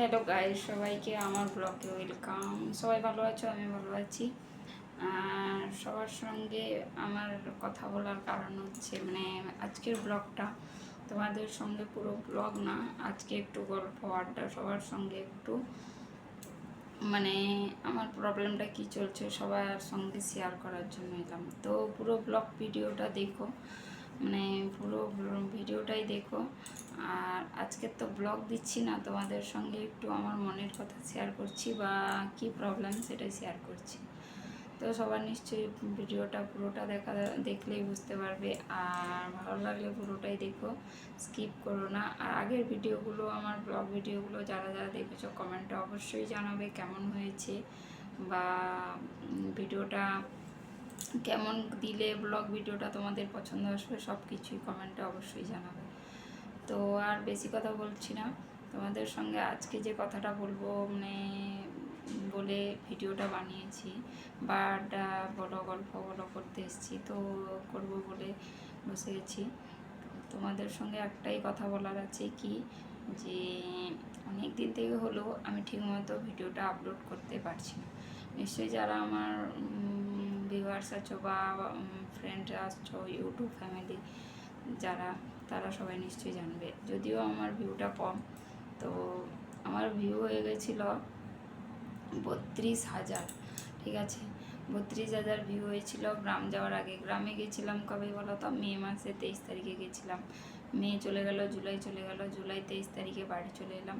Hello guys সবাইকে আমার ব্লগে ওয়েলকাম সবাই ভালো আছো? আমি ভালো আছি। সবার সঙ্গে আমার কথা বলার কারণ হচ্ছে মানে আজকের ব্লগটা তোমাদের সঙ্গে পুরো ব্লগ না, আজকে একটু গল্প, আড্ডা, সবার সঙ্গে একটু। মানে আমার প্রবলেমটা কি চলছে সবার সঙ্গে শেয়ার করার জন্য এলাম। তো পুরো ব্লগ ভিডিওটা দেখো। মানে পুরো ভিডিওটাই দেখো। আর আজকে তো ব্লগ দিচ্ছি না, তোমাদের সঙ্গে একটু আমার মনের কথা শেয়ার করছি বা কি প্রবলেম সেটাই শেয়ার করছি। তো সবার নিশ্চয়ই ভিডিওটা পুরোটা দেখা, দেখলেই বুঝতে পারবে। আর ভালো লাগলে পুরোটাই দেখো স্কিপ করো না। আর আগের ভিডিওগুলো, আমার ব্লগ ভিডিওগুলো যারা যারা দেখেছ কমেন্টে অবশ্যই জানাবে কেমন হয়েছে বা ভিডিওটা কেমন দিলে ব্লগ ভিডিওটা তোমাদের পছন্দ আসবে সব কিছুই কমেন্টে অবশ্যই জানাবে। তো আর বেশি কথা বলছি না। তোমাদের সঙ্গে আজকে যে কথাটা বলব মানে বলে ভিডিওটা বানিয়েছি বা বলো গল্প বলো করতে এসেছি, তো করব বলে বসে গেছি। তোমাদের সঙ্গে একটাই কথা বলার আছে কি, যে অনেক দিন থেকে হলো আমি ঠিকমতো ভিডিওটা আপলোড করতে পারছি না। নিশ্চয়ই যারা আমার ভিউয়ার্স আছো বা ফ্রেন্ড আসছো ইউটিউব ফ্যামিলি যারা, তারা সবাই নিশ্চয়ই জানবে। যদিও আমার ভিউটা কম, তো আমার ভিউ হয়ে গেছিল বত্রিশ হাজার, ঠিক আছে? বত্রিশ হাজার ভিউ হয়েছিল গ্রাম যাওয়ার আগে। গ্রামে গেছিলাম কবে বলো তো? মে মাসে তেইশ তারিখে গেছিলাম। মে চলে গেল, জুলাই চলে গেল, জুলাই তেইশ তারিখে বাড়ি চলে এলাম।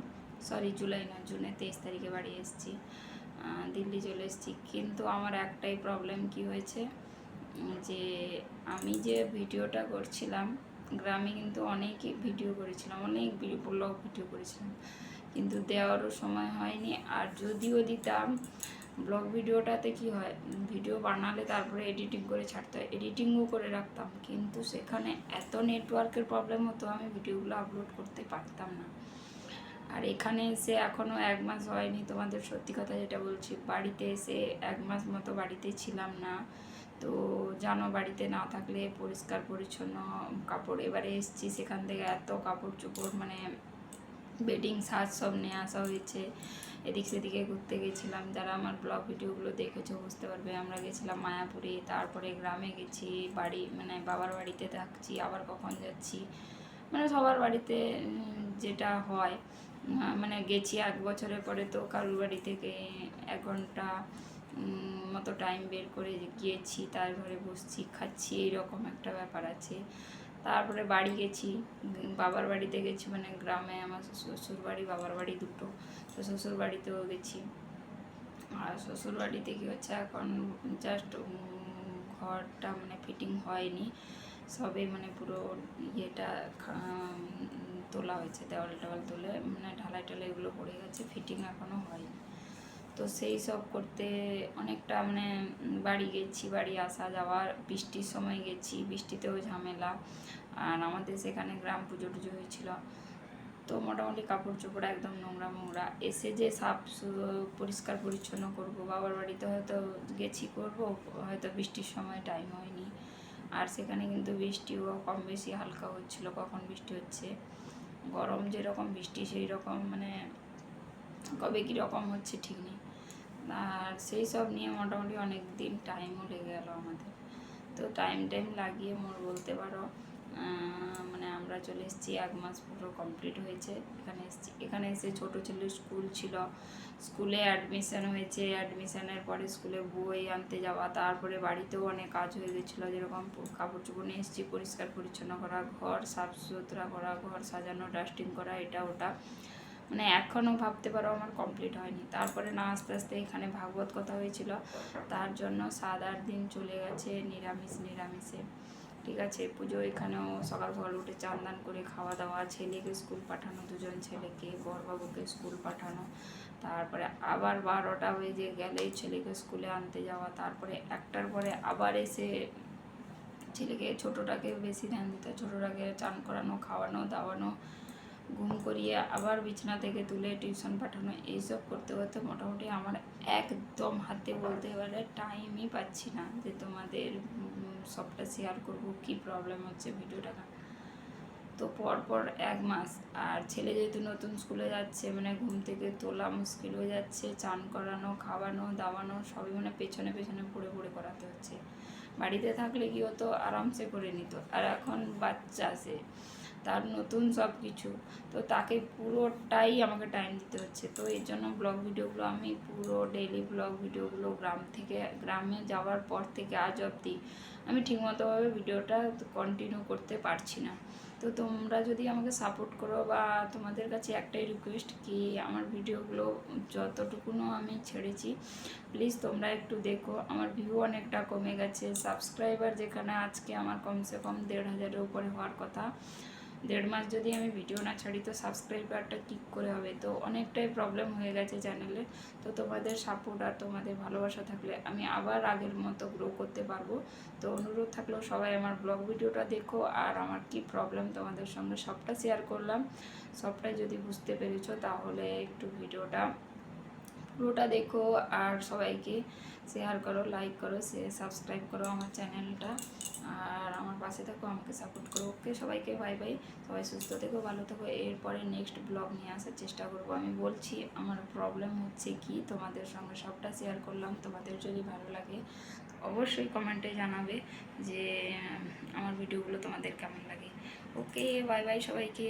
সরি জুলাই না, জুনে তেইশ তারিখে বাড়ি এসেছি। দিল্লি চলে এসেছি। কিন্তু আমার একটাই প্রবলেম কি হয়েছে? যে আমি যে ভিডিওটা করছিলাম, গ্রামে কিন্তু অনেকই ভিডিও করেছিলাম, অনেক ব্লগ ভিডিও করেছিলাম। কিন্তু দেওয়ারও সময় হয়নি। আর যদিও দিতাম ব্লগ ভিডিওটাতে কি হয়, ভিডিও বানালে তারপরে এডিটিং করে ছাড়তে হয় এডিটিংও করে রাখতাম। কিন্তু সেখানে এত নেটওয়ার্কের প্রবলেম হতো, আমি ভিডিওগুলো আপলোড করতে পারতাম না। আর এখানে এসে এখনও এক মাস হয়নি তোমাদের সত্যি কথা যেটা বলছি, বাড়িতে এসে এক মাস মতো বাড়িতে ছিলাম না। তো জানো বাড়িতে না থাকলে পরিষ্কার পরিচ্ছন্ন কাপড়, এবারে এসছি সেখান থেকে এত কাপড় চোপড় মানে বেডিং, সাজ সব নিয়ে আসা হয়েছে। এদিক সেদিকে ঘুরতে গেছিলাম, যারা আমার ব্লগ ভিডিওগুলো দেখেছ বুঝতে পারবে, আমরা গেছিলাম মায়াপুরে, তারপরে গ্রামে গেছি, বাড়ি মানে বাবার বাড়িতে থাকছি, আবার কখন যাচ্ছি মানে সবার বাড়িতে যেটা হয়। মানে গেছি এক বছরের পরে তো কারুর বাড়ি থেকে এক ঘণ্টা মতো টাইম বের করে গিয়েছি, তার ঘরে বসছি, খাচ্ছি, এইরকম একটা ব্যাপার আছে। তারপরে বাড়ি গেছি, বাবার বাড়িতে গেছি মানে গ্রামে আমার শ্বশুর বাড়ি, বাবার বাড়ি দুটো, তো শ্বশুর বাড়িতেও গেছি। আর শ্বশুর বাড়িতে কি হচ্ছে এখন জাস্ট ঘরটা মানে ফিটিং হয়নি। সবে মানে পুরো ইয়েটা তোলা হয়েছে, দেওয়াল টেওয়াল তুলে মানে ঢালাই টালাই এগুলো পড়ে গেছে ফিটিং এখনও হয়নি। তো সেই সব করতে অনেকটা মানে বাড়ি গেছি, বাড়ি আসা যাওয়ার বৃষ্টির সময় গেছি, বৃষ্টিতেও ঝামেলা। আর আমাদের সেখানে গ্রাম পুজো টুজো হয়েছিল। তো মোটামুটি কাপড় চোপড় একদম নোংরা মোংরা। এসে যে সাফ পরিষ্কার পরিচ্ছন্ন করব, বাবার বাড়িতে হয়তো গেছি করব, হয়তো বৃষ্টির সময় টাইম হয়নি। আর সেখানে কিন্তু বৃষ্টিও কম বেশি হালকা হচ্ছিল, কখন বৃষ্টি হচ্ছে? গরম যেরকম, বৃষ্টি সেই রকম মানে কবে কী রকম হচ্ছে ঠিক নেই। আর সেই সব নিয়ে মোটামুটি অনেক দিন টাইমও লেগে গেল আমাদের। তো টাইম টাইম লাগিয়ে মোর বলতে পারো মানে আমরা চলে এসেছি, এক মাস পুরো কমপ্লিট হয়েছে। এখানে এসেছি, এখানে এসে ছোটো ছেলের স্কুল ছিল। স্কুলে অ্যাডমিশান হয়েছে অ্যাডমিশানের পরে স্কুলে বই আনতে যাওয়া, তারপরে বাড়িতেও অনেক কাজ হয়ে গেছিল, যেরকম কাপড় চোপড় নিয়ে এসেছি, পরিষ্কার পরিচ্ছন্ন করা ঘর সাফ সুতরা করা ঘর, সাজানো ডাস্টিং করা, এটা, ওটা। মানে এখনও ভাবতে পারো আমার কমপ্লিট হয়নি। তারপরে না, আস্তে আস্তে এখানে ভাগবত কথা হয়েছিল। তার জন্য সাত আট দিন চলে গেছে, নিরামিষ, নিরামিষে। ঠিক আছে, পুজো এখানেও সকাল সকাল উঠে চান দান করে খাওয়া দাওয়া, ছেলেকে স্কুল পাঠানো, দুজন ছেলেকে, বড়বাবুকে স্কুল পাঠানো, তারপরে আবার বারোটা বেজে গেলেই ছেলেকে স্কুলে আনতে যাওয়া, তারপরে একটার পরে আবার এসে ছেলেকে, ছোটোটাকে বেশি ধ্যান দিতে ছোটোটাকে চান করানো, খাওয়ানো, দাওয়ানো, ঘুম করিয়ে আবার বিছানা থেকে তুলে টিউশন পাঠানো, এইসব করতে করতে মোটামুটি আমার একদম হাতে বলতে পারে টাইমই পাচ্ছি না যে তোমাদের সবটা শেয়ার করব, কি প্রবলেম হচ্ছে ভিডিওটা তো পরপর এক মাস, আর ছেলে যেহেতু নতুন স্কুলে যাচ্ছে মানে ঘুম থেকে তোলা মুশকিল হয়ে যাচ্ছে, চান করানো, খাওয়ানো, দাওয়ানো, সবই মানে পেছনে পেছনে পড়ে পড়ে করাতে হচ্ছে। বাড়িতে থাকলে কি হতো আরামসে করে নিত, আর এখন বাচ্চা আছে। তার নতুন সব কিছু। তো তাকে পুরোটাই আমাকে টাইম দিতে হচ্ছে। তো এর জন্য ব্লগ ভিডিওগুলো আমি পুরো ডেলি ব্লগ ভিডিওগুলো গ্রাম থেকে, গ্রামে যাওয়ার পর থেকে আজ অবধি আমি ঠিকমতোভাবে ভিডিওটা কন্টিনিউ করতে পারছি না। তো তোমরা যদি আমাকে সাপোর্ট করো বা তোমাদের কাছে একটাই রিকোয়েস্ট কি, আমার ভিডিওগুলো যতটুকুনও আমি ছেড়েছি প্লিজ তোমরা একটু দেখো। আমার ভিউ অনেকটা কমে গেছে। সাবস্ক্রাইবার যেখানে আজকে আমার কমসে কম দেড় হাজারের উপরে হওয়ার কথা। দেড় মাস যদি আমি ভিডিও না ছাড়ি, তো সাবস্ক্রাইবারটা ঠিক করে হবে। তো অনেকটাই প্রবলেম হয়ে গেছে চ্যানেলে তো তোমাদের সাপোর্ট আর তোমাদের ভালোবাসা থাকলে আমি আবার আগের মতো গ্রো করতে পারব। তো অনুরোধ থাকলেও সবাই আমার ব্লগ ভিডিওটা দেখো আর আমার কি প্রবলেম তোমাদের সঙ্গে সবটা শেয়ার করলাম। সবটাই যদি বুঝতে পেরেছ তাহলে একটু ভিডিওটা পুরোটা দেখো আর সবাইকে শেয়ার করো লাইক করো সে সাবস্ক্রাইব করো আমার চ্যানেলটা আর আমার পাশে থাকো, আমাকে সাপোর্ট করো ওকে সবাইকে বাই বাই সবাই সুস্থ থেকো, ভালো থেকো। এরপরে নেক্সট ব্লগ নিয়ে আসার চেষ্টা করব। আমি বলছি, আমার প্রবলেম হচ্ছে কি? তোমাদের সঙ্গে সবটা শেয়ার করলাম। তোমাদের যদি ভালো লাগে, অবশ্যই কমেন্টে জানাবে যে আমার ভিডিওগুলো তোমাদের কেমন লাগে। ওকে বাই বাই সবাইকে।